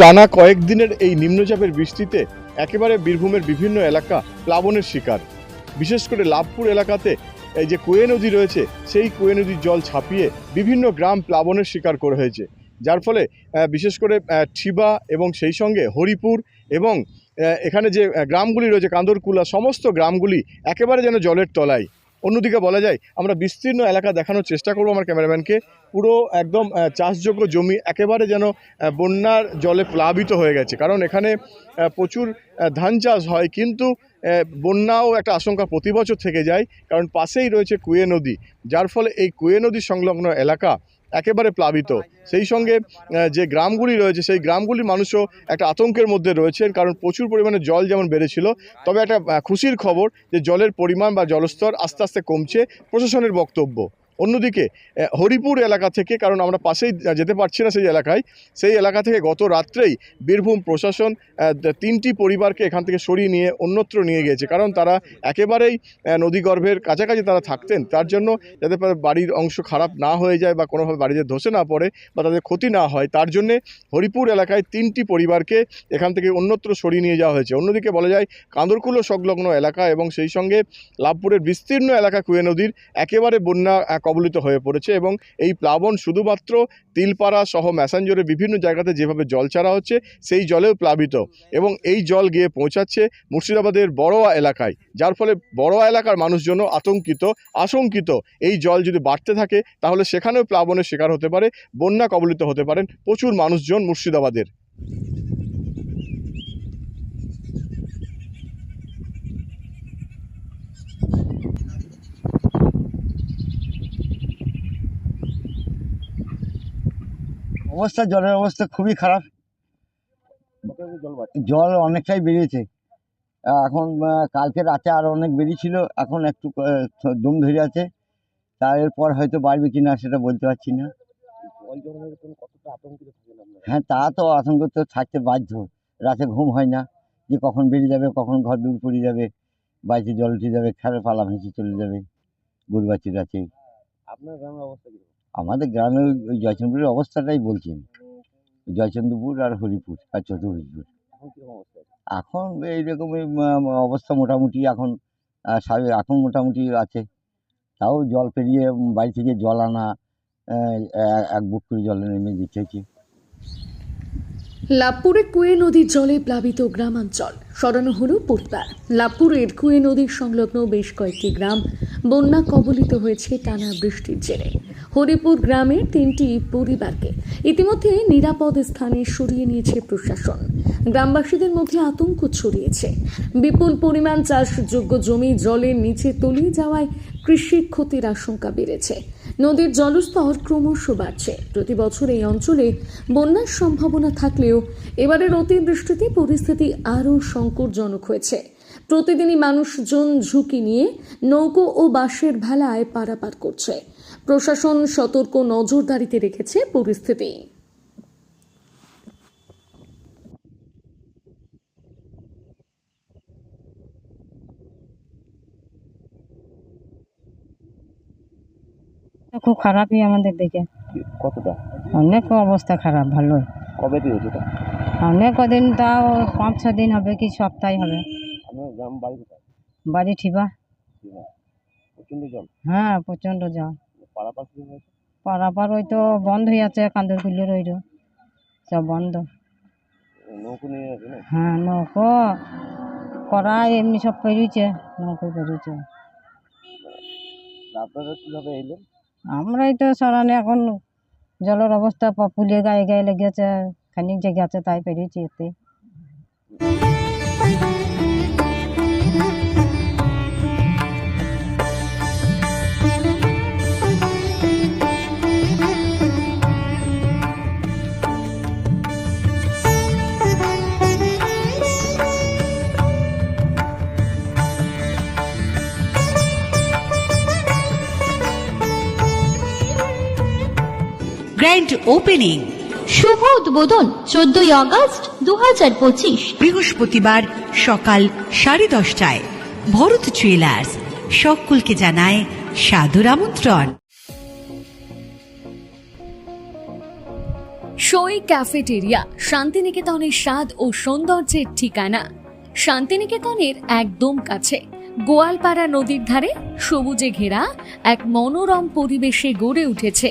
টানা কয়েকদিনের এই নিম্নচাপের বৃষ্টিতে একেবারে বীরভূমের বিভিন্ন এলাকা প্লাবনের শিকার। বিশেষ করে লাভপুর এলাকাতে এই যে কুয়ে নদী রয়েছে, সেই কুয়ে নদীর জল ছাপিয়ে বিভিন্ন গ্রাম প্লাবনের শিকার করে হয়েছে। যার ফলে বিশেষ করে ঠিবা এবং সেই সঙ্গে হরিপুর এবং এখানে যে গ্রামগুলি রয়েছে, কান্দরকুলা, সমস্ত গ্রামগুলি একেবারে যেন জলের তলায়। অন্যদিকে বলা যায়, আমরা বিস্তীর্ণ এলাকা দেখানোর চেষ্টা করব আমার ক্যামেরাম্যানকে। পুরো একদম চাষযোগ্য জমি একেবারে যেন বন্যার জলে প্লাবিত হয়ে গেছে। কারণ এখানে প্রচুর ধান চাষ হয়, কিন্তু বন্যাও একটা আশঙ্কা প্রতি বছর থেকে যায়। কারণ পাশেই রয়েছে কুয়ে নদী। যার ফলে এই কুয়ে নদী সংলগ্ন এলাকা একেবারে প্লাবিত। সেই সঙ্গে যে গ্রামগুলি রয়েছে, সেই গ্রামগুলির মানুষও একটা আতঙ্কের মধ্যে রয়েছেন, কারণ প্রচুর পরিমাণে জল যেমন বেড়েছিল, তবে একটা খুশির খবর যে জলের পরিমাণ বা জলস্তর আস্তে আস্তে কমছে, প্রশাসনের বক্তব্য। অন্যদিকে হরিপুর এলাকা থেকে, কারণ আমরা পাশেই যেতে পারছি না সেই এলাকায়, সেই এলাকা থেকে গত রাত্রেই বীরভূম প্রশাসন তিনটি পরিবারকে এখান থেকে সরিয়ে নিয়ে, অন্যত্র নিয়ে গিয়েছে। কারণ তারা একেবারেই নদীগর্ভের কাছাকাছি তারা থাকতেন। তার জন্য যাতে বাড়ির অংশ খারাপ না হয়ে যায় বা কোনোভাবে বাড়িতে ধসে না পড়ে বা তাদের ক্ষতি না হয়, তার জন্যে হরিপুর এলাকায় তিনটি পরিবারকে এখান থেকে অন্যত্র সরিয়ে নিয়ে যাওয়া হয়েছে। অন্যদিকে বলা যায়, কাঁদরকুলো সংলগ্ন এলাকা এবং সেই সঙ্গে লাভপুরের বিস্তীর্ণ এলাকা কুয়ে নদীর একেবারে বন্যা কবলিত হয়ে পড়েছে এবং এই প্লাবন শুধুমাত্র তিলপাড়া সহ ম্যাসাঞ্জরের বিভিন্ন জায়গাতে যেভাবে জল ছাড়া হচ্ছে, সেই জলেও প্লাবিত এবং এই জল গিয়ে পৌঁছাচ্ছে মুর্শিদাবাদের বড়োয়া এলাকায়। যার ফলে বড়োয়া এলাকার মানুষজন আতঙ্কিত, আশঙ্কিত এই জল যদি বাড়তে থাকে, তাহলে সেখানেও প্লাবনের শিকার হতে পারে, বন্যা কবলিত হতে পারেন প্রচুর মানুষজন মুর্শিদাবাদের। অবস্থা, জলের অবস্থা খুবই খারাপ। জল অনেকটাই বেরিয়েছে। এখন কালকে রাতে আরও অনেক বেরিয়েছিল, এখন একটু দম ধরে আছে। তারপর হয়তো বাড়বে কিনা সেটা বলতে পারছি না। হ্যাঁ তা তো আতঙ্ক তো থাকতে বাধ্য। রাতে ঘুম হয় না, যে কখন বেরিয়ে যাবে, কখন ঘর দূর পড়ে যাবে, বাড়িতে জল উঠে যাবে খেলে পালা ভেসে চলে যাবে গরু বাচ্চার আছে আপনার গ্রামের অবস্থা কি আমাদের গ্রামে ওই- জয়চন্দ্রের অবস্থাটাই বলছি আমি। জয়চন্দ্রপুর আর হরিপুর আর চতুর্ভুজপুর অবস্থা এখন এইরকমই অবস্থা মোটামুটি এখন এখন মোটামুটি আছে। তাও জল পেরিয়ে বাড়ি থেকে জল আনা এক বুক করে জলে নেমে হচ্ছে লাভপুরে কুয়ে নদীর জলে প্লাবিত গ্রামাঞ্চল। সরানো হলো পরিবার। লাভপুরের কুয়ে নদীর সংলগ্ন বেশ কয়েকটি গ্রাম বন্যা কবলিত হয়েছে টানা বৃষ্টির জেরে। হরিপুর গ্রামের তিনটি পরিবারকে ইতিমধ্যে নিরাপদ স্থানে সরিয়ে নিয়েছে প্রশাসন। গ্রামবাসীদের মধ্যে আতঙ্ক ছড়িয়েছে। বিপুল পরিমাণ চাষযোগ্য জমি জলের নিচে তলিয়ে যাওয়ায় কৃষি ক্ষতির আশঙ্কা বেড়েছে। নদীর জলস্তর ক্রমশ বাড়ছে। প্রতি বছর এই অঞ্চলে বন্যার সম্ভাবনা থাকলেও এবারের অতিবৃষ্টিতে পরিস্থিতি আরও সংকটজনক হয়েছে। প্রতিদিনই মানুষজন ঝুঁকি নিয়ে নৌকো ও বাঁশের ভেলায় পারাপার করছে। প্রশাসন সতর্ক নজরদারিতে রেখেছে পরিস্থিতি। তো খুব খারাপই আমাদের দিকে। কতটা? অনেক অবস্থা খারাপ ভালো কবে দিয়ে হয়েছে অনেক কদিন তাও পাঁচ ছ দিন হবে কি সপ্তাহে হবে। বাড়ি বাড়ি ঠিবা। প্রচণ্ড জল? হ্যাঁ প্রচণ্ড জল। পাড়াপাড় শুরু হয়েছে? পারাপার ওই তো বন্ধ হয়ে আছে কান্দর কুল্লোর ওই সব বন্ধ। নৌকো নিয়ে আছে না হ্যাঁ নৌকো। করা এমনি সব পেরিয়েছে নৌকো পেরিয়েছে আপনারা কীভাবে এলেন? আমরাই তো সরানে এখন জলের অবস্থা প- পুলিয়ে গায়ে গায়ে লেগেছে খানিক জায়গা আছে তাই পেরিয়েছি এতে গ্র্যান্ড ওপেনিং। শুভ উদ্বোধন চোদ্দই আগস্ট দু হাজার পঁচিশ। বৃহস্পতিবার সকাল সাড়ে দশটায় ভরত জুয়েলার্স সকলকে জানায় সাদর আমন্ত্রণ। সই ক্যাফেটেরিয়া শান্তিনিকেতনের স্বাদ ও সৌন্দর্যের ঠিকানা। শান্তিনিকেতনের একদম কাছে গোয়ালপাড়া নদীর ধারে সবুজে ঘেরা এক মনোরম পরিবেশে গড়ে উঠেছে।